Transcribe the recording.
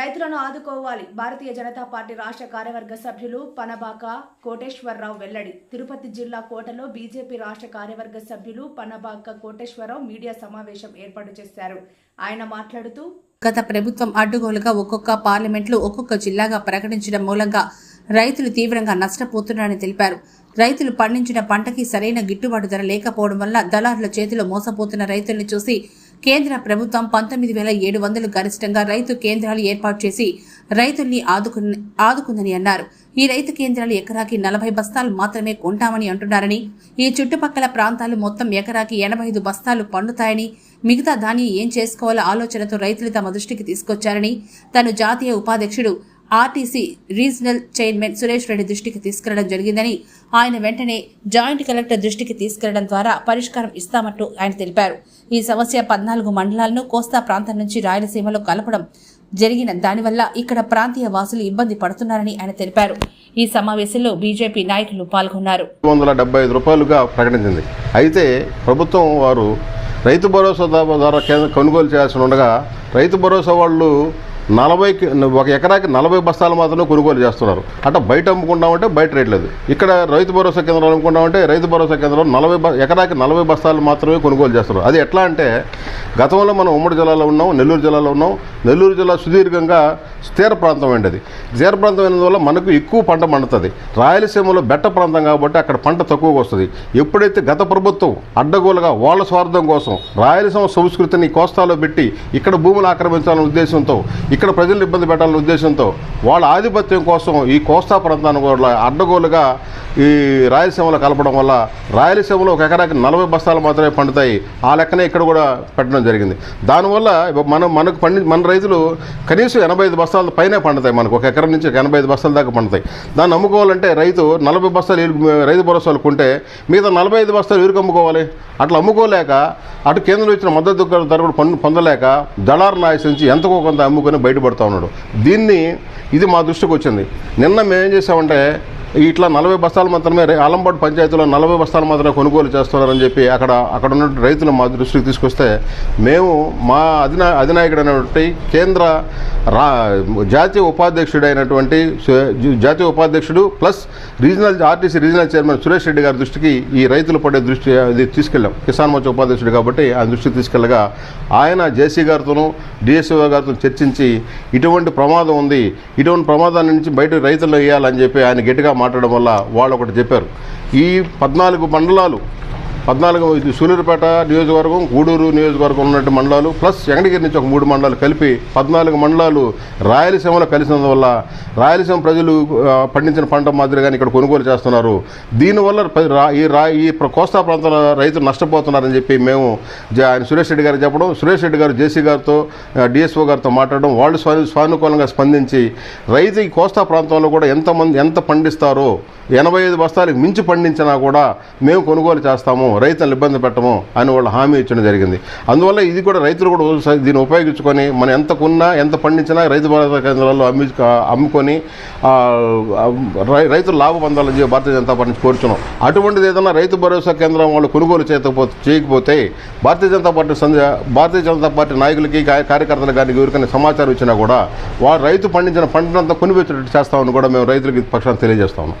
రైతులను ఆదుకోవాలి. భారతీయ జనతా పార్టీ రాష్ట్ర కార్యవర్గ సభ్యులు పనబాక కోటేశ్వరరావు వెల్లడి. తిరుపతి జిల్లా కోటలో బీజేపీ రాష్ట్ర కార్యవర్గ సభ్యులు పనబాక కోటేశ్వరరావు మీడియా సమావేశం ఏర్పాటు చేశారు. ఆయన మాట్లాడుతూ గత ప్రభుత్వం అడ్డుగోలుగా ఒక్కొక్క పార్లమెంట్లు ఒక్కొక్క జిల్లాగా ప్రకటించడం మూలంగా రైతులు తీవ్రంగా నష్టపోతున్నారని తెలిపారు. రైతులు పండించిన పంటకి సరైన గిట్టుబాటు ధర లేకపోవడం వల్ల దళారుల చేతిలో మోసపోతున్న రైతుల్ని చూసి కేంద్ర ప్రభుత్వం పంతొమ్మిది వేల ఏడు వందలు గరిష్టంగా రైతు కేంద్రాలు ఏర్పాటు చేసి రైతుల్ని ఆదుకు ఆదుకుందని అన్నారు. ఈ రైతు కేంద్రాలు ఎకరాకి నలభై బస్తాలు మాత్రమే కొంటామని అంటున్నారని ఈ చుట్టుపక్కల ప్రాంతాలు మొత్తం ఎకరాకి ఎనభై ఐదు బస్తాలు పండుతాయని మిగతా దాన్ని ఏం చేసుకోవాలో ఆలోచనతో రైతులు తమ దృష్టికి తీసుకొచ్చారని తను జాతీయ ఉపాధ్యక్షుడు RTC regional chairman Suresh Reddy దృష్టికి తీసుకెళ్ళడం జరిగిందని ఆయన వెంటనే జాయింట్ కలెక్టర్ దృష్టికి తీసుకెళ్ళడం ద్వారా పరిష్కారం ఇస్తామంటూ ఆయన తెలిపారు. ఈ సమస్య పద్నాలుగు మండలాలను కోస్తా ప్రాంతం నుంచి రాయలసీమలో కలపడం జరిగిన దానివల్ల ఇక్కడ ప్రాంతీయ వాసులు ఇబ్బంది పడుతున్నారని ఆయన తెలిపారు. ఈ సమావేశంలో బీజేపీ నాయకులు పాల్గొన్నారు. వందల డెబ్బై ఐదు రూపాయలుగా ప్రకటించింది. అయితే ప్రభుత్వం వారు రైతు భరోసా ద్వారా కేంద్ర కొనుగోలు చేయాల్సి ఉండగా రైతు భరోసా వాళ్ళు నలభైకి ఒక ఎకరాకి నలభై బస్తాలు మాత్రమే కొనుగోలు చేస్తున్నారు. అంటే బయట అమ్ముకుంటామంటే బయట రేట్ లేదు ఇక్కడ రైతు భరోసా కేంద్రంలో అమ్ముకుంటామంటే రైతు భరోసా కేంద్రంలో నలభై ఎకరాకి నలభై బస్తాలు మాత్రమే కొనుగోలు చేస్తున్నారు. అది ఎట్లా అంటే గతంలో మనం ఉమ్మడి జిల్లాలో ఉన్నాం నెల్లూరు జిల్లాలో ఉన్నాం. నెల్లూరు జిల్లా సుదీర్ఘంగా తీర ప్రాంతం అండి అది. తీర ప్రాంతం అయినందువల్ల మనకు ఎక్కువ పంట పండుతుంది. రాయలసీమలో బెట్ట ప్రాంతం కాబట్టి అక్కడ పంట తక్కువగా వస్తుంది. ఎప్పుడైతే గత ప్రభుత్వం అడ్డగోలుగా వాళ్ళ స్వార్థం కోసం రాయలసీమ సంస్కృతిని కోస్తాలో పెట్టి ఇక్కడ భూములు ఆక్రమించాలనే ఉద్దేశంతో ఇక్కడ ప్రజలను ఇబ్బంది పెట్టాలనే ఉద్దేశంతో వాళ్ళ ఆధిపత్యం కోసం ఈ కోస్తా ప్రాంతాన్ని కూడా అడ్డగోలుగా ఈ రాయలసీమలో కలపడం వల్ల రాయలసీమలో ఒక ఎకరాకి నలభై బస్తాలు మాత్రమే పండుతాయి. ఆ లెక్కనే ఇక్కడ కూడా పెట్టడం జరిగింది. దానివల్ల మనం మనకు పండి మన రైతులు కనీసం ఎనభై ఐదు బస్తాల పైనే పండుతాయి మనకు. ఒక ఎకరం నుంచి ఒక ఎనభై ఐదు బస్తాల దాకా పండుతాయి. దాన్ని అమ్ముకోవాలంటే రైతు నలభై బస్తాలు వీరికి రైతు భరోసాలు కొంటే మిగతా నలభై ఐదు బస్తాలు వీరికి అమ్ముకోవాలి. అట్లా అమ్ముకోలేక అటు కేంద్రంలో ఇచ్చిన మద్దతు ధర కూడా పొందలేక దళారు నాయస్ నుంచి ఎంతకో కొంత అమ్ముకొని బయటపడుతూ ఉన్నాడు. దీన్ని ఇది మా దృష్టికి వచ్చింది. నిన్న మేమేం చేసామంటే ఇట్లా నలభై బస్తాలు మాత్రమే రై- ఆలంబాడు పంచాయతీలో నలభై బస్తాలు మాత్రమే కొనుగోలు చేస్తున్నారని చెప్పి అక్కడ అక్కడ ఉన్న రైతులు మా దృష్టికి తీసుకొస్తే మేము మా అధినా అధినాయకుడైనటువంటి కేంద్ర రా జాతీయ ఉపాధ్యక్షుడైనటువంటి అయినటువంటి జాతీయ ఉపాధ్యక్షుడు plus regional RTC regional chairman Suresh Reddy గారి దృష్టికి ఈ రైతులు పడే దృష్టి అది తీసుకెళ్ళాం. కిసాన్ మోర్చా ఉపాధ్యక్షుడు కాబట్టి ఆయన దృష్టికి తీసుకెళ్ళగా ఆయన జేసీ గారితోనూ డిఎస్ఓ గారితో చర్చించి ఇటువంటి ప్రమాదం ఉంది. ఇటువంటి ప్రమాదాన్ని నుంచి బయట రైతులు వేయాలని చెప్పి ఆయన గట్టిగా మాట్లాడడం వల్ల వాళ్ళు ఒకటి చెప్పారు. ఈ పద్నాలుగు మండలాలు పద్నాలుగు ఇది సూలూరుపేట నియోజకవర్గం గూడూరు నియోజకవర్గం ఉన్నటువంటి మండలాలు ప్లస్ వెంకటగిరి నుంచి ఒక మూడు మండలాలు కలిపి పద్నాలుగు మండలాలు రాయలసీమలో కలిసినందువల్ల రాయలసీమ ప్రజలు పండించిన పంట మాదిరిగానే ఇక్కడ కొనుగోలు చేస్తున్నారు. దీనివల్ల ప్ర- ఈ రా ఈ కోస్తా ప్రాంతాల రైతులు నష్టపోతున్నారని చెప్పి మేము ఆయన సురేష్ రెడ్డి గారు చెప్పడం సురేష్ రెడ్డి గారు జేసీ గారితో డిఎస్ఓ గారితో మాట్లాడడం వాళ్ళు స్వా స్వానుకూలంగా స్పందించి రైతు ఈ కోస్తా ప్రాంతంలో కూడా ఎంతమంది ఎంత పండిస్తారో ఎనభై ఐదు బస్తాలకు మించి పండించినా కూడా మేము కొనుగోలు చేస్తాము. రైతులను ఇబ్బంది పెట్టము అని వాళ్ళు హామీ ఇచ్చడం జరిగింది. అందువల్ల ఇది కూడా రైతులు కూడా దీన్ని ఉపయోగించుకొని మనం ఎంత కొన్నా ఎంత పండించినా రైతు భరోసా కేంద్రాల్లో అమ్మి అమ్ముకొని రై- రైతులు లాభ పొందాలని చెప్పి భారతీయ జనతా పార్టీ కోరుచున్నాం. అటువంటిది ఏదైనా రైతు భరోసా కేంద్రం వాళ్ళు కొనుగోలు చేయకపోతే చేయకపోతే భారతీయ జనతా పార్టీ సంధ్య భారతీయ జనతా పార్టీ నాయకులకి కార్యకర్తలకు కానీ ఎవరికైనా సమాచారం ఇచ్చినా కూడా వారు రైతు పండించిన పంటనంతా కొనిపెట్టేటట్టు చేస్తామని కూడా మేము రైతులకి పక్షాన్ని తెలియజేస్తా ఉన్నాం.